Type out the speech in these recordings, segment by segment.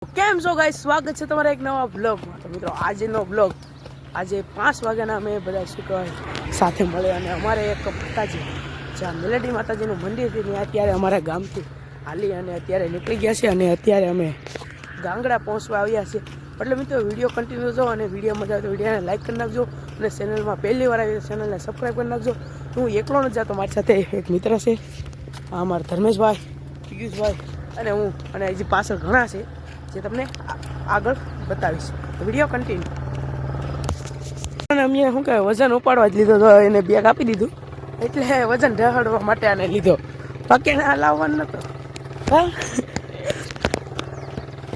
કેમ છો ગાઈ સ્વાગત છે તમારા એક નવા બ્લોગમાં તો મિત્રો, આજનો બ્લોગ આજે પાંચ વાગ્યાના અમે બધા શું કહેવાય, સાથે મળે અને અમારે એક માતાજી જ્યાં મિલેટી માતાજીનું મંદિર છે, ત્યાં અત્યારે અમારા ગામથી હાલી અને અત્યારે નીકળી ગયા છે અને અત્યારે અમે ગાંગડા પહોંચવા આવ્યા છે એટલે મિત્રો વીડિયો કન્ટિન્યુ જો અને વીડિયો મજા આવે તો વિડીયોને લાઈક કરી નાખજો અને ચેનલમાં પહેલી વાર આવી ચેનલને સબસ્ક્રાઈબ કરી નાખજો. હું એકલો ન જતો, મારી સાથે એક મિત્ર છે અમારા ધર્મેશભાઈ, પિયુષભાઈ અને હું અને હજી પાછળ ઘણા છે. જે તમને આગળ બતાવીશ. વીડિયો કન્ટિન્યુ અને અમે શું કહેવાય, વજન ઉપાડવા જ લીધો, તો એને બેગ આપી દીધું. એટલે વજન ઢહાડવા માટે આને લીધો. બાકી એને લાવવાનો નતો. હા?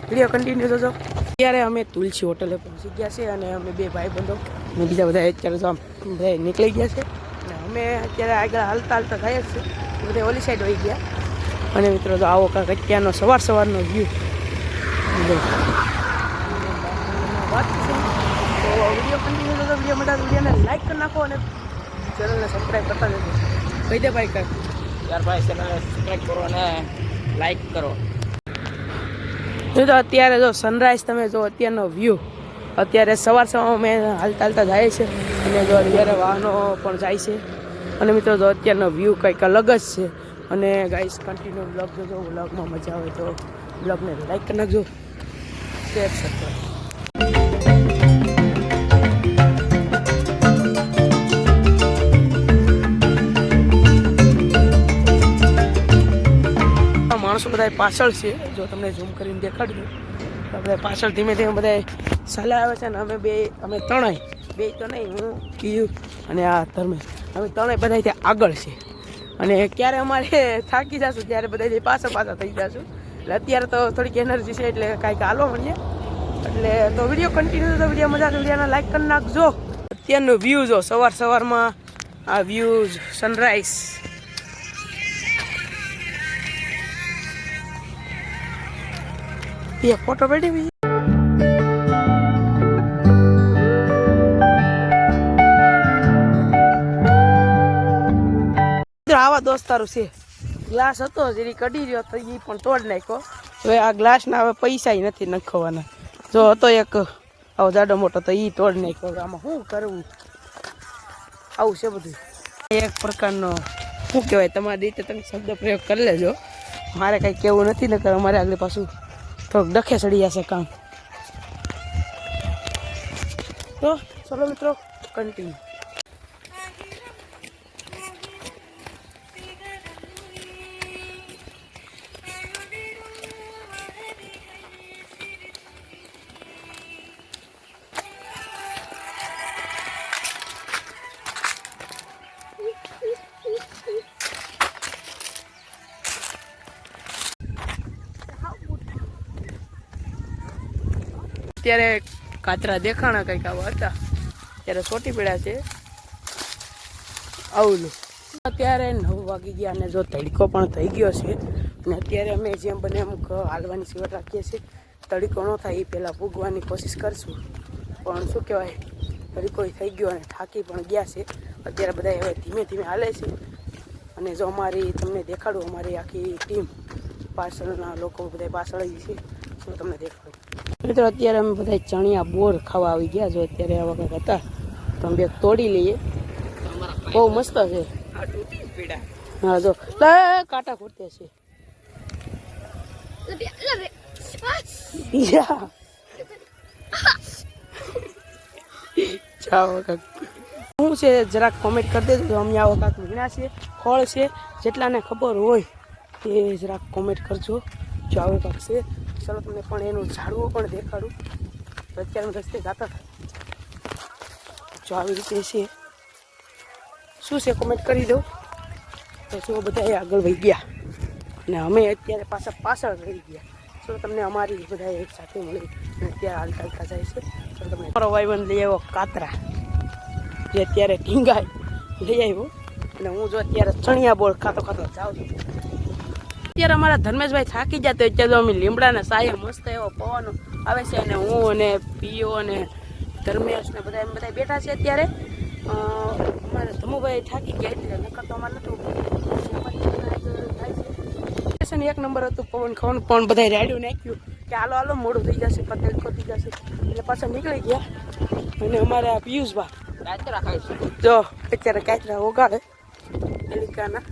વીડિયો કન્ટિન્યુ થતો અત્યારે અમે તુલસી હોટલે પહોંચી ગયા છે અને અમે બે ભાઈ બંધો અને બીજા બધા અત્યારે તો આમ બધા નીકળી ગયા છે. અને અમે અત્યારે આગળ હાલતા હાલતા થાય જ છે બધા ઓલી સાઈડ વહી ગયા. અને મિત્રો, તો આવો કાંક અત્યારનો સવાર સવારનો વ્યૂ વીડિયો કન્ટિન્યુ થતો વીડિયો મજા વિડીયોને કરી નાખો અને ચેનલને સબસ્ક્રાઈબ કરતા જજો કહી દે ભાઈ ભાઈ ચેનલ સબસ્ક્રાઇબ કરો અને લાઈક કરો જો તો અત્યારે જો સનરાઈઝ તમે જો અત્યારનો વ્યૂ અત્યારે સવાર સવારમાં મેં હાલતા હાલતા જાય છે અને જો અત્યારે વાહનો પણ જાય છે. અને મિત્રો જો અત્યારનો વ્યૂ કંઈક અલગ જ છે. અને ગાઈસ કન્ટિન્યુ બ્લોગ જોજો બ્લોગમાં મજા આવે તો બ્લોગને લાઈક કરી નાખજો. સબસ્ક્રાઈબ આ માણસો બધા પાછળ છે. જો તમને ઝૂમ કરીને દેખાડી દઉં. તો બધા પાછળ ધીમે ધીમે બધા સલાહ આવે છે ને અમે બે, અમે ત્રણેય. બે તો નહીં હું, કીયું અને આ ધર્મે અમે ત્રણેય બધા ત્યાં આગળ છે. અને ક્યારે અમારે થાકી જશું, ત્યારે બધા પાછળ પાછા પાછા થઈ જશું. એટલે અત્યારે તો થોડીક એનર્જી છે એટલે કાંઈક હાલો મળીએ. એટલે તો વીડિયો કન્ટિન્યુ તો વીડિયો મજા વિડીયોને લાઈક કરી નાખજો. અત્યારનો વ્યૂ જો, સવાર સવારમાં આ વ્યૂઝ સનરાઈઝ એ ફોટો પડી આવા દોસ્તારો છે. ગ્લાસ હતો જેની કઢી રહ્યો તો એ પણ તોડ નાખ્યો. હવે આ ગ્લાસના હવે પૈસા નથી નખવાના. જો હતો એક, આવો જાડો મોટો તો એ તોડ નાખ્યો. આમાં શું કરવું? આવું છે બધું. એક પ્રકારનો, શું કહેવાય, તમારી રીતે તમે શબ્દ પ્રયોગ કરી લેજો. મારે કંઈ કેવું નથી ને અમારે આગળ પાછું થોડુંક ડખે ચડી જશે કામ. તો, ચલો મિત્રો કન્ટિન્યુ અત્યારે કાતરા દેખાણા કંઈક આવા હતા. ત્યારે સોટી પડ્યા છે. આવું અત્યારે નવ વાગી ગયા અને જો તડકો પણ થઈ ગયો છે. અને અત્યારે અમે જેમ બને એમ હાલવાની સિવટ રાખીએ છીએ. તડકો ન થાય એ પહેલાં ભૂગવાની કોશિશ કરશું. પણ શું કહેવાય, તડકો થઈ ગયો અને થાકી પણ ગયા છે. અત્યારે બધા હવે ધીમે ધીમે હાલે છે. અને જો અમારી તમને દેખાડું, અમારી આખી ટીમ પાછળના લોકો બધા પાછળ છે. તો તમને દેખાડું? મિત્રો, અત્યારે અમે બધા ચણિયા બોર ખાવા આવી ગયા જો અત્યારે આ વખત હતા. તો અમે તોડી લઈએ. બહુ મસ્ત છે. હા, જો. કાંટા ખૂટતે છે. શું છે, જરાક કોમેન્ટ કરી દેજો. અમે આ વખત વીણા છે ફળ છે, જેટલાને ખબર હોય તે જરાક કોમેન્ટ કરજો. જો આવું કાંક છે. ચાલો તમને પણ એનું ઝાડવું પણ દેખાડું. અત્યારે રસ્તે જતા જો આવી રીતે છે. શું છે કોમેન્ટ કરી દઉં? તો શું બધા આગળ વહી ગયા. અને અમે અત્યારે પાછા પાછળ રહી ગયા. ચલો તમને અમારી બધા એક સાથે મળી અને અત્યારે હાલતા હાલતા જાય છે. તો તમને મારો ભાઈબંધ લઈ આવ્યો કાતરા. જે અત્યારે ઢીંગાય. લઈ આવ્યો. અને હું જો અત્યારે ચણિયા બોળ ખાતો ખાતો જાઉં છું. અત્યારે અમારા ધર્મેશભાઈ થાકી જતો તો અત્યારે અમે લીમડાના સાયે મસ્ત એવો પવન આવે છે અને હું અને પીઓ અને ધર્મેશ ને બધા એમ બધા બેઠા છે અત્યારે. અમારા ધમુભાઈ થાકી ગયા એટલે નકર તો અમારે નતું એક નંબર હતું પવન ખાવાનું પણ બધા રેડ્યું નાખ્યું કે હાલો હાલો મોડું થઈ જશે પતેલ ખોટી જશે. એટલે પાછા નીકળી ગયા. અને અમારે આ પિયુષભા કાતરા ખાઈશું જો અત્યારે કાચરા ઓગાળે. એલિકાના.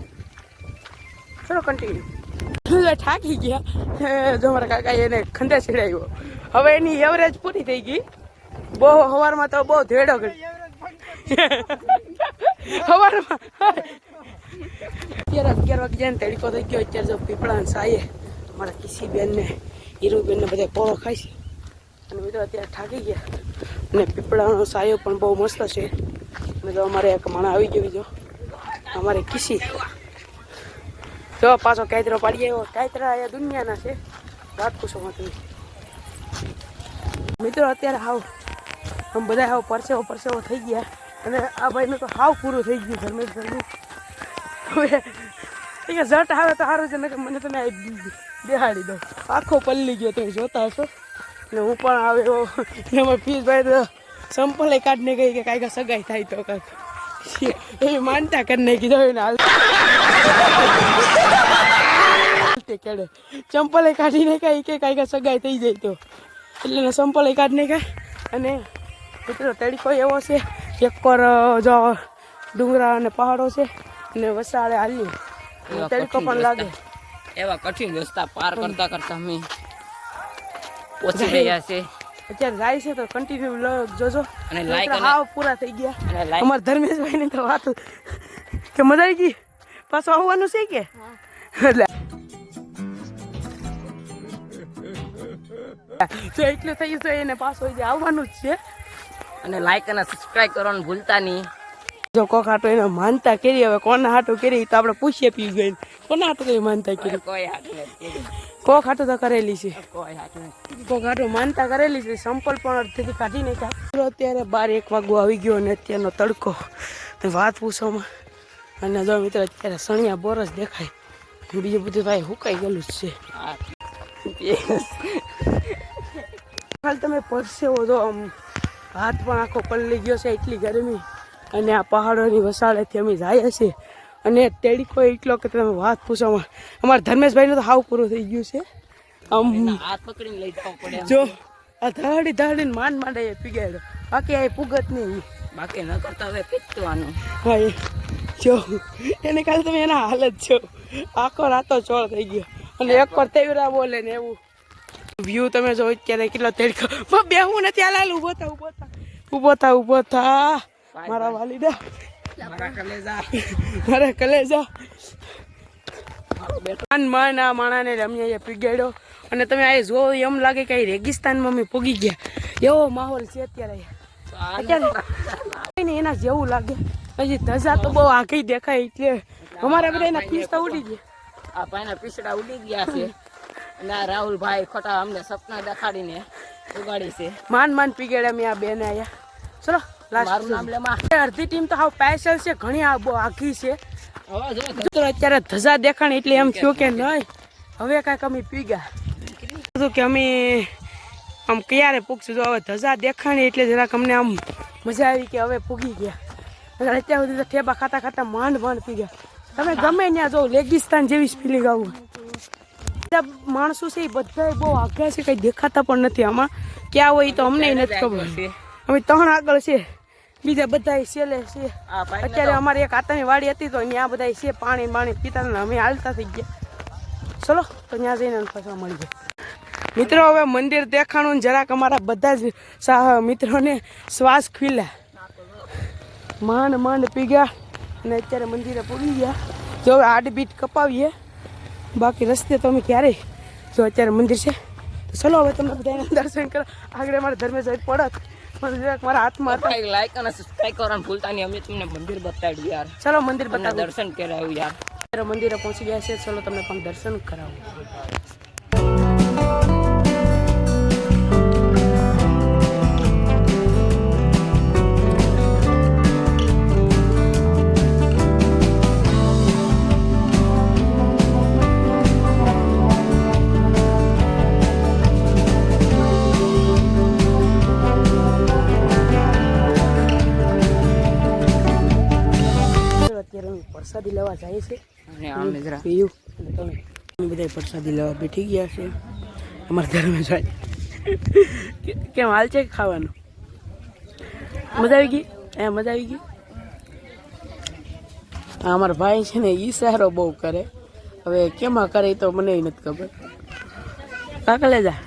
ચલો કન્ટિન્યુ થાકી ગયા. જો મારા કાકા એને ખંડે ચડાવ્યો. હવે એની એવરેજ પૂરી થઈ ગઈ. બહુ સવારમાં તો બહુ ધેડો કરી સવારમાં અત્યારે અગિયાર વાગે જાય ને તડકો થઈ ગયો. અત્યારે જો પીપળા સાયે મારા કિસી બેનને, હીરુબેનને બધા પોળો ખાય છે. અને મિત્રો અત્યારે થાકી ગયા. અને પીપળાનો સાયો પણ બહુ મસ્ત છે. અને જો અમારે એક માણા આવી ગયો બીજો. અમારે કિસી જો, પાછો કાયતરો પાડી આવ્યો. કાયતરા એ દુનિયાના છે. વાત પૂછો તમે. મિત્રો, અત્યારે હાવ આમ બધા હાવ પરસેવો પરસેવો થઈ ગયા. અને આ ભાઈનું તો હાવ પૂરું થઈ ગયું ધર્મેશ ભાઈનું હવે કે ઝટ આવે તો સારું છે ને મને તમે બેહાડી દો આખો પલ્લી ગયો, તમે જોતા હશો. ને હું પણ આવ્યો એમાં પીસભાઈ તો સંપલે કાઢને ગઈ કે કાંઈક સગાઈ થાય તો કાંઈક. એવી માનતા કરી નાખી દો એને હાલ. કેડે. ચંપલે કાઢીને કાંઈ કે કાંઈ સગાઈ થઈ જાય તો. એટલે એને સંપલે કાઢીને કાંઈ. અને મિત્રો તડકો એવો છે એક પર જો ડુંગરા અને પહાડો છે અને વસાડે હાલી. તડકો પણ લાગે. એવા કઠિન રસ્તા પાર કરતા કરતા અમે પહોંચી રહ્યા છે. અત્યારે જાય છે તો કન્ટિન્યુ જોજો. અને લાઈક હાવ પૂરા થઈ ગયા. અને અમારા ધર્મેશભાઈ ની તો વાત કે મજા આવી ગઈ? પાછું આવવાનું છે કે? એટલે જો એટલું થઈ તો એને પાછો જે આવવાનું જ છે. અને લાઈક અને સબસ્ક્રાઈબ કરવાનું ભૂલતા નહીં. જો કોક હાટો એને માનતા કરી હવે કોના હાટો કરી તો આપણે પૂછીએ પી ગઈ કોના હાટો કઈ માનતા કરી? કોઈ હાથ નથી. કોક હાટો તો કરેલી છે. કોક હાટો માનતા કરેલી છે. સંપલ પણ અડધેથી કાઢી નાખ્યા. અત્યારે બાર એક વાગો આવી ગયો અને અત્યારનો તડકો. તો વાત પૂછવામાં અને જો મિત્રો અત્યારે સણિયા બોરસ દેખાય. બીજું બધું ભાઈ હુકાઈ ગયેલું જ છે. હાલ તમે પરસેવો તો આમ હાથ પણ આખો પલળી ગયો છે એટલી ગરમી. અને આ પહાડોની વસાળેથી અમે જઈએ છે. અને તેડીકો એટલો કે તમે વાત પૂછો અમારા ધર્મેશભાઈનું તો હાવ પૂરું થઈ ગયું છે. આમ હાથ પકડીને લઈ જવા પડે જો આ ધાડી ધાડીને માંડ માંડે એ પીગાડ્યો બાકી આ પુગત નહીં. બાકી ન કરતા હવે પીતવાનું. હા એ જો એને કાલે તમે એના હાલત છો. આખો રાતો ચોળ થઈ ગયો. અને એક પર તેવરા બોલે ને એવું. વ્યૂ તમે જો અત્યારે કેટલો તેડકો. બે હું નથી હાલ લાલ ઊભો થા ઊભો થા. ઊભો થા ઊભો થા. મારા વાલીડા મારા કલેજા. માન માન આ માણાને રમ્યા પીગાડ્યો. અને તમે આ જો એમ લાગે કે રેગિસ્તાનમાં અમે પૂગી ગયા. એવો માહોલ છે અત્યારે. અત્યારે એના જેવું લાગે. હજી ધજા તો બહુ આખી દેખાય એટલે અમારા બધા એના પીસતા ઉડી ગયા. આ ભાઈના પીસડા ઉડી ગયા છે. અને આ રાહુલભાઈ ખોટા અમને સપના દેખાડીને ઉગાડી છે. માન માન પીગેડે અમે આ બેને આયા ચલો. અડધી ટીમ તો હાવ પાયસલ છે ઘણી આખી છે. અત્યારે ધજા દેખાણી એટલે એમ થયું કે નહીં. હવે કાંઈક અમે પી ગયા. કે અમે આમ ક્યારે પૂગશું? જો હવે ધજા દેખાણી એટલે જરાક અમને આમ મજા આવી કે હવે પૂગી ગયા. અને અત્યાર સુધી તો ઠેબા ખાતા ખાતા માંડ માંડ પી ગયા. તમે ગમે ત્યાં જો રેગિસ્તાન જેવી જ ફિલિંગ આવું માણસો છે એ બધા બહુ આઘા છે કંઈ દેખાતા પણ નથી આમાં. ક્યાં હોય એ તો અમને નથી ખબર. અમે ત્રણ આગળ છે. બીજા બધા સેલે છે. અત્યારે અમારે એક આતાની વાડી હતી તો ત્યાં બધા છે પાણી પાણી પીતા અમે હાલતા થઈ ગયા. ચલો તો ત્યાં જઈને પાછા મળી જાય. મિત્રો હવે મંદિર દેખાણું ને જરાક અમારા બધા જ મિત્રોને શ્વાસ ખીલા. માંડ માંડ પી ગયા અને અત્યારે મંદિરે પૂરી ગયા. જો હવે આડબીટ કપાવીએ. બાકી રસ્તે તો અમે ક્યારેય જો અત્યારે મંદિર છે. તો ચલો હવે તમને બધાને દર્શન કરો આગળ અમારે ધર્મેશ પડત. મારા હાથમાં હતા. લાઈક અને સબસ્ક્રાઇબ કરવાનું ભૂલતા નહીં અમે તમને મંદિર બતાડ્યું યાર. ચલો મંદિર બતાવો. દર્શન કરાવ્યું યાર. મંદિરે પહોંચી ગયા છે ચલો તમને પણ દર્શન કરાવું. લેવા જઈએ છીએ અને પીયું. અને તમે અમે બધા પ્રસાદી લેવા બેઠી ગયા છે. અમારા ધર્મ જાય કેમ હાલ છે ખાવાનું? મજા આવી ગઈ? એ મજા આવી ગઈ? આ અમારા ભાઈ છે ને ઈશારો બહુ કરે. હવે કેમાં કરે તો મને નથી ખબર. કાકા લે જા.